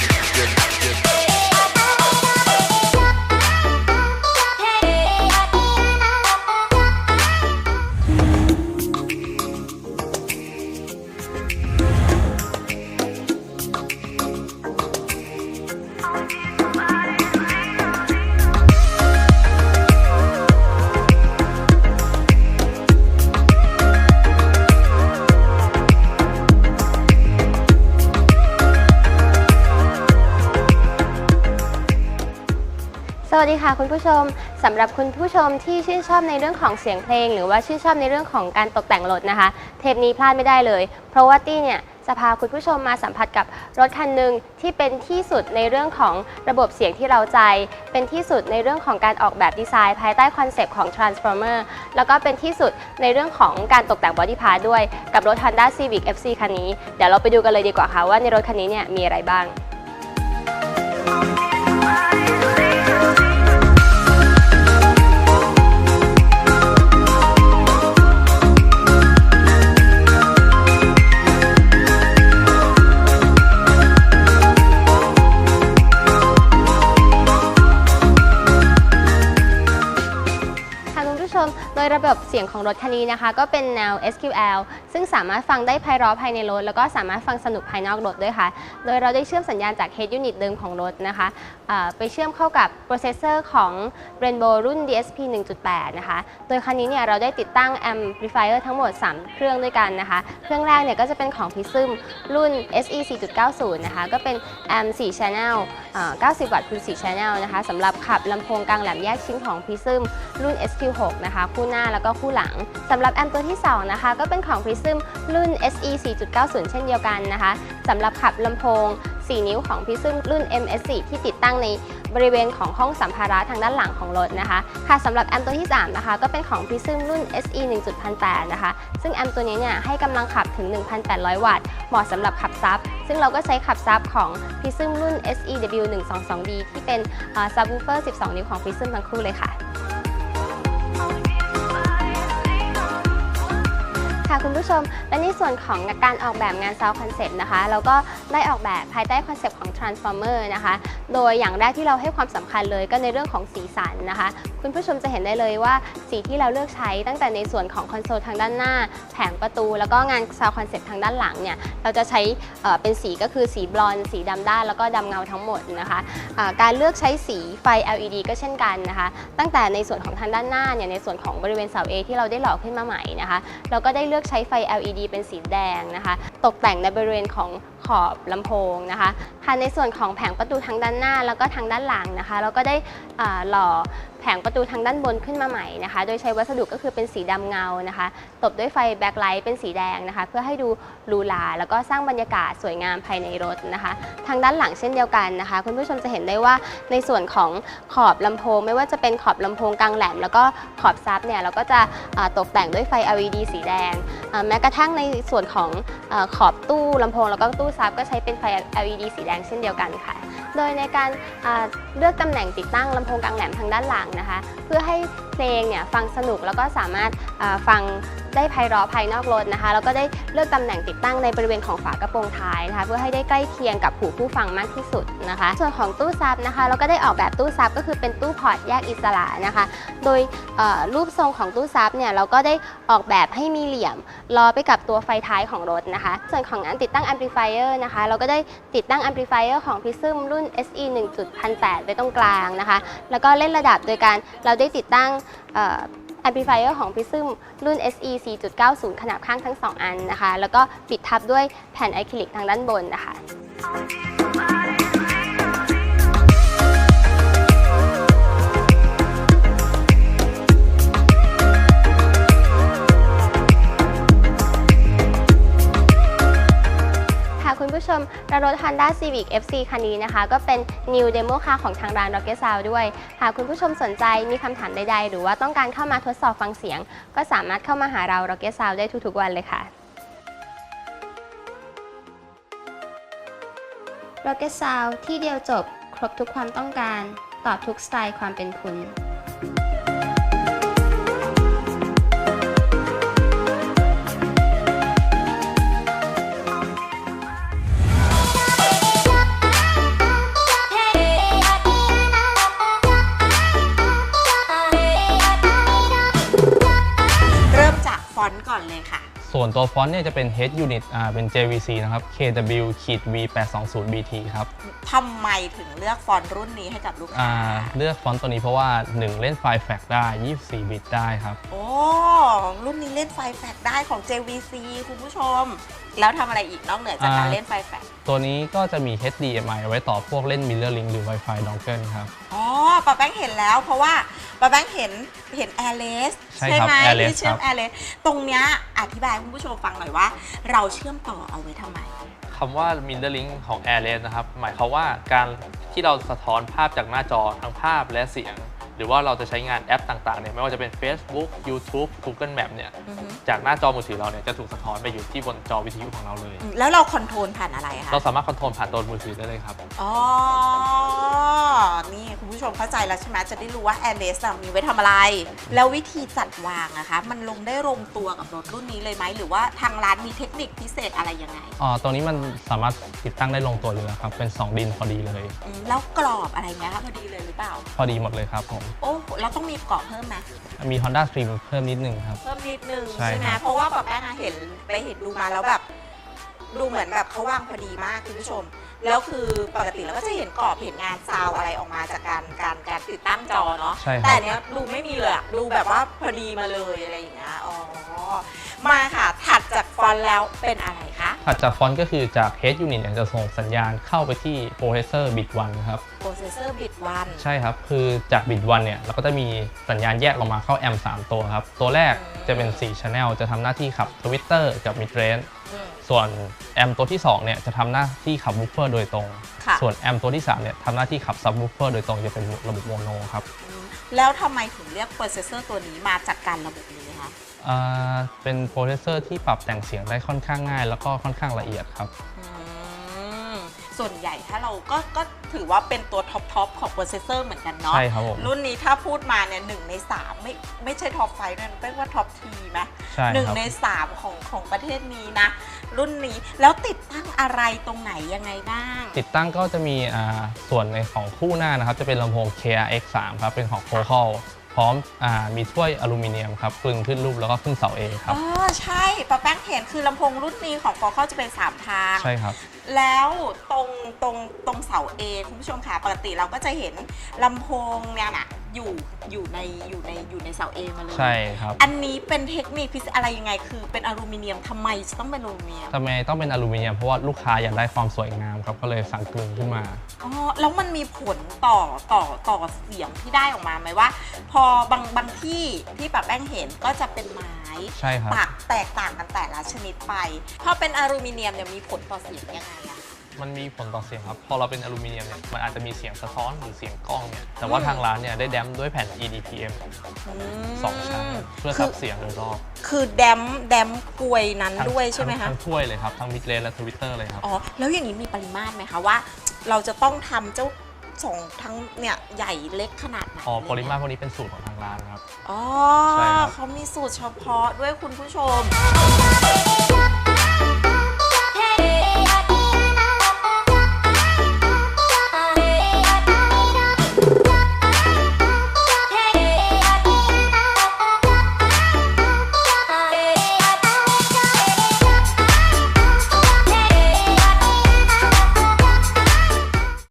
ส วัสดีค่ะคุณผู้ชมสำหรับคุณผู้ชมที่ชื่นชอบในเรื่องของเสียงเพลง หรือว่าชื่นชอบในเรื่องของการตกแต่งรถนะคะ เทปนี้พลาดไม่ได้เลย เพราะว่าตี้เนี่ยจะพาคุณผู้ชมมาสัมผัสกับรถคันหนึ่งที่เป็นที่สุดในเรื่องของระบบเสียงที่เราใจ เป็นที่สุดในเรื่องของการออกแบบดีไซน์ ภายใต้คอนเซปต์ของ Transformer แล้วก็เป็นที่สุดในเรื่องของการตกแต่งบอดี้พาร์ทด้วยกับรถ Honda Civic FC คันนี้ เดี๋ยวเราไปดูกันเลยดีกว่าค่ะว่าในรถคันนี้เนี่ยมีอะไรบ้าง สียงของรถคันนี้นะคะ ก็เป็นแนว SQL ซึ่งสามารถฟังได้ไพเราะภายในรถ แล้วก็สามารถฟังสนุกภายนอกรถด้วยค่ะ โดยเราได้เชื่อมสัญญาณจาก Head Unit เดิมของรถนะคะไปเชื่อมเข้ากับโปรเซสเซอร์ของ Rainbow รุ่น DSP 1.8 นะคะ โดยคันนี้เนี่ยเราได้ติดตั้ง Amplifier ทั้งหมด 3 เครื่องด้วยกันนะคะ เครื่องแรกเนี่ยก็จะเป็นของ Prism รุ่น SE 4.90 นะคะ ก็เป็น Am 4 Channel อ่า90 วัตต์คูณ4 Channel นะคะสำหรับขับลำโพงกลางแหลมแยกชิ้นของ Prism รุ่น SQ6 นะคะ คู่หน้าแล้วก็คู่หลังสำหรับแอมตัวที่ 2 นะคะ ก็เป็นของ Prism รุ่น SE 4.90 เช่นเดียวกันนะคะสำหรับขับลำโพง 4 นิ้วของ Prism รุ่น MS4 ที่ติดตั้งในบริเวณของห้องสัมภาระทางด้านหลังของรถนะคะ ค่ะสำหรับแอมตัวที่ 3 นะคะ ก็เป็นของ Prism รุ่น SE 1.8นะคะ ซึ่งแอมตัวนี้เนี่ยให้กำลังขับถึง 1,800 วัตต์ เหมาะสำหรับขับซับ ซึ่งเราก็ใช้ขับซับของ Prism รุ่น SEW 122D ที่เป็นซับวูเฟอร์ 12 นิ้วของ Prism ทั้งคู่เลยค่ะ ค่ะคุณผู้ชม และในส่วนของการออกแบบงาน Sound Concept นะคะ เราก็ได้ออกแบบภายใต้คอนเซปต์ของ Transformer นะคะ โดยอย่างแรกที่เราให้ความสำคัญเลยก็ในเรื่องของสีสันนะคะ คุณผู้ชมจะเห็นได้เลยว่าสีที่เราเลือกใช้ตั้งแต่ในส่วนของคอนโซลทางด้านหน้า แผงประตู แล้วก็งาน Sound Concept ทางด้านหลังเนี่ย เราจะใช้เป็นสีก็คือสีบลอนด์สีดำด้านแล้วก็ดำเงาทั้งหมดนะคะการเลือกใช้สีไฟ LED ก็เช่นกันนะคะ ตั้งแต่ในส่วนของทางด้านหน้าเนี่ยในส่วนของบริเวณเสา A ที่เราได้หล่อขึ้นมาใหม่นะคะ เราก็ได้เลือกใช้ไฟ LED เป็นสีแดงนะคะ ตกแต่งในบริเวณของ ขอบลำโพงนะคะค่ะในส่วนของแผงประตูทางด้านหน้าแล้วก็ทางด้านหลังนะคะ เราก็ได้หล่อแผงประตูทางด้านบนขึ้นมาใหม่นะคะ โดยใช้วัสดุก็คือเป็นสีดำเงานะคะ ตบด้วยไฟแบ็คไลท์เป็นสีแดงนะคะ เพื่อให้ดูหรูหราแล้วก็สร้างบรรยากาศสวยงามภายในรถนะคะ ทางด้านหลังเช่นเดียวกันนะคะ คุณผู้ชมจะเห็นได้ว่าในส่วนของขอบลำโพง ไม่ว่าจะเป็นขอบลำโพงกลางแหลม แล้วก็ขอบซับเนี่ยเราก็จะตกแต่งด้วยไฟ LED สีแดง แม้กระทั่งในส่วนของขอบตู้ลำโพงแล้วก็ตู้ซับก็ใช้เป็นไฟ LED สีแดงเช่นเดียวกันค่ะ โดยในการเลือกตำแหน่งติดตั้งลำโพงกลางแหลมทางด้านหลังนะคะ เพื่อให้เพลงเนี่ยฟังสนุกแล้วก็สามารถ ฟังได้ไพเราะภายนอกรถนะคะ แล้วก็ได้เลือกตำแหน่งติดตั้งในบริเวณของฝากระโปรงท้ายนะคะ เพื่อให้ได้ใกล้เคียงกับหูผู้ฟังมากที่สุดนะคะ ส่วนของตู้ซับนะคะ เราก็ได้ออกแบบตู้ซับก็คือเป็นตู้พอร์ตแยกอิสระนะคะ โดยรูปทรงของตู้ซับเนี่ยเราก็ได้ออกแบบให้มีเหลี่ยมล้อไปกับตัวไฟท้ายของรถนะคะ ส่วนของงานติดตั้ง amplifier นะคะ เราก็ได้ติดตั้ง amplifier ของ Prism รุ่น SE 1.18ไว้ตรงกลางนะคะ แล้วก็เล่นระดับโดยการเราได้ติดตั้ง แอมพลิฟายเออร์ของ Prism รุ่น SE 4.90 ขนาดข้างทั้ง 2 อันนะคะ แล้วก็ปิดทับด้วยแผ่นอะคริลิกทางด้านบนนะคะ ผู้ชมรถ Honda Civic FC คันนี้นะคะ ก็เป็น New Demo Car ของทางร้าน Rocket Sound ด้วย หากคุณผู้ชมสนใจมีคำถามใดๆ หรือว่าต้องการเข้ามาทดสอบฟังเสียง ก็สามารถเข้ามาหาเรา Rocket Sound ได้ทุกๆวันเลยค่ะ Rocket Sound ที่เดียวจบ ครบทุกความต้องการ ตอบทุกสไตล์ความเป็นคุณ ส่วนตัวฟอนต์เนี่ยจะเป็น Head Unit อ่าเป็น JVC นะครับ KW V 8 2 0 BT ครับทำไมถึงเลือกฟอนต์รุ่นนี้ให้กับลูกอ่าค้าเลือกฟอนต์ตัวนี้เพราะว่า 1 เล่นไฟล์แฟกได้ 24 บิตได้ครับ โอ้ รุ่นนี้เล่นไฟแฟกได้ของ JVC คุณผู้ชม แล้วทำอะไรอีกนอกเหนือจากการอ่า เล่นไฟแฟกตัวนี้ก็จะมี HDMI เอาไว้ต่อพวกเล่น Mirror Link หรือ Wi-Fi Dongle ครับ อ๋อปาแป้งเห็นแล้วเพราะว่า ปาแป้งเห็นเห็น Airless ใช่ครับไหม Airless ที่เชื่อมครับ Airless ตรงเนี้ยอธิบายให้คุณผู้ชมฟังหน่อยว่า เราเชื่อมต่อเอาไว้ทำไม คำว่า Mirror Link ของ AirLens นะครับ หมายความว่าการที่เราสะท้อนภาพจากหน้าจอทั้งภาพและเสียง หรือว่าเราจะใช้งานแอปต่างๆเนี่ยไม่ว่าจะเป็น Facebook YouTube Google Map เนี่ยอือฮึจากหน้าจอมือถือเราเนี่ยจะถูกสะท้อนไปอยู่ที่บนจอวิทยุของเราเลย อืมแล้วเราคอนโทรลผ่านอะไรคะ เราสามารถคอนโทรลผ่านตัวมือถือได้เลยครับ อ๋อ นี่คุณผู้ชมเข้าใจแล้วใช่ไหมจะได้รู้ว่า Airless อะมีไว้ทำอะไร แล้ววิธีจัดวางอะคะ มันลงได้ลงตัวกับรถรุ่นนี้เลยไหม หรือว่าทางร้านมีเทคนิคพิเศษอะไรยังไงอ๋อตัวนี้มันสามารถติดตั้งได้ลงตัวเลยนะครับ เป็น 2 ดินพอดีเลย อืมแล้วกรอบอะไรเงี้ยคะพอดีเลยหรือเปล่า พอดีหมดเลยครับผมโอ้เราต้องมีกรอบเพิ่มไหมมี Honda Stream เพิ่มนิดนึงครับ เพิ่มนิดนึงใช่ใช่ไหมครับ เพราะว่าแบบแป้งอะเห็นไปเห็นดูมาแล้วแบบ ดูเหมือนแบบเขาวางพอดีมากคุณผู้ชม แล้วคือปกติเราก็จะเห็นกรอบเห็นงานซาวอะไรออกมาจากการการการติดตั้งจอเนาะ ใช่คแต่รับอันเนี้ยดูไม่มีเลยอะดูแบบว่าพอดีมาเลยอะไรอย่างเงี้ย อ๋อ มาค่ะถัดจากฟอนต์แล้วเป็นอะไรคะ ถัดจากฟอนต์ก็คือจาก Head Unit เนี่ยจะส่งสัญญาณเข้าไปที่ Processor Bit 1ครับโปรเซสเซอร์บิตวันใช่ครับ คือจาก Bit 1 เนี่ยเราก็จะมีสัญญาณแยกออกมาเข้าแอม3ตัวครับ ตัวแรกจะเป็น 4 Channel จะทำหน้าที่ขับ Twitter กับ Midrange ส่วนแอมตัวที่2เนี่ยจะทำหน้าที่ขับ Woofer โดยตรง ค่ะ ส่วนแอมตัวที่3เนี่ยทำหน้าที่ขับ Subwoofer โดยตรงจะเป็นระบบโมโนครับอืมแล้วทำไมถึงเรียกโปรเซสเซอร์ตัวนี้มาจัดการระบบนี้คะอ่าเป็นโปรเซสเซอร์ที่ปรับแต่งเสียงได้ค่อนข้างง่าย แล้วก็ค่อนข้างละเอียดครับ อืม ส่วนใหญ่ถ้าเราก็ก็ถือว่าเป็นตัวท็อปทอปของโปรเซสเซอร์เหมือนกันเนาะใช่ครับผมรุ่นนี้ถ้าพูดมาเนี่ยหนึ่งในสามไม่ไม่ใช่ท็อปไฟด้วยนะเป็นว่าท็อปทีไหมใช่หนึ่งครับในสามของของประเทศนี้นะ รุ่นนี้แล้วติดตั้งอะไรตรงไหนยังไงบ้าง ติดตั้งก็จะมีอ่าส่วนในของคู่หน้านะครับ จะเป็นลำโพง KRX3 ครับเป็นของ Focal พ ร้อมอามีถ้วยอลูมิเนียมครับกลึงขึ้นรูปแล้วก็ขึ้นเสาเอครับ อ๋อใช่ปะแป้งเห็นคือลำโพงรุ่นนี้ของฟอเขาจะเป็น 3 ทาง ใช่ครับ แล้วตรงตรงตรงเสาเอคุณผู้ชมค่ะปกติเราก็จะเห็นลำโพงเนี่ยน่ะ อยู่อยู่ในอยู่ในอยู่ในเสาเอมาเลย ใช่ครับอันนี้เป็นเทคนิคพิเศษอะไรยังไง คือเป็นอลูมิเนียมทำไมจะต้องเป็นอลูมิเนียมทำไมต้องเป็นอลูมิเนียมเพราะว่าลูกค้าอยากได้ความสวยงามครับก็เลยสั่งกลึงขึ้นมาอ๋อแล้วมันมีผลต่อต่อต่อเสียงที่ได้ออกมาไหมว่า พอบางบางที่ที่แบบแป้งเห็นก็จะเป็นไม้ใช่ครับต่างแตกต่างกันแต่ละชนิดไปพอเป็นอลูมิเนียมเนี่ยมีผลต่อเสียงยังไงอะ มันมีผลต่อเสียงครับ พอเราเป็นอลูมิเนียมเนี่ยมันอาจจะมีเสียงสะท้อนหรือเสียงกล้องเนี่ยแต่ว่าทางร้านเนี่ยได้แดมด้วยแผ่น EDPM สองชั้นเพื่อคืซัอบเสียงโดยรอบคือแดมแดมกลวยนั้นทั้งด้วยใช่ไหมคะทั้งถ้วยเลยครับ ทั้งมิดเลนและทวิตเตอร์เลยครับ อ๋อ แล้วอย่างนี้มีปริมาตรไหมคะว่า เราจะต้องทำเจ้าสองทั้งเนี่ยใหญ่เล็กขนาดไหนอ๋อเลยปริมาตรพวกนี้เป็นสูตรของทางร้านครับ อ๋อใช่ครับ เขามีสูตรเฉพาะด้วยคุณผู้ชม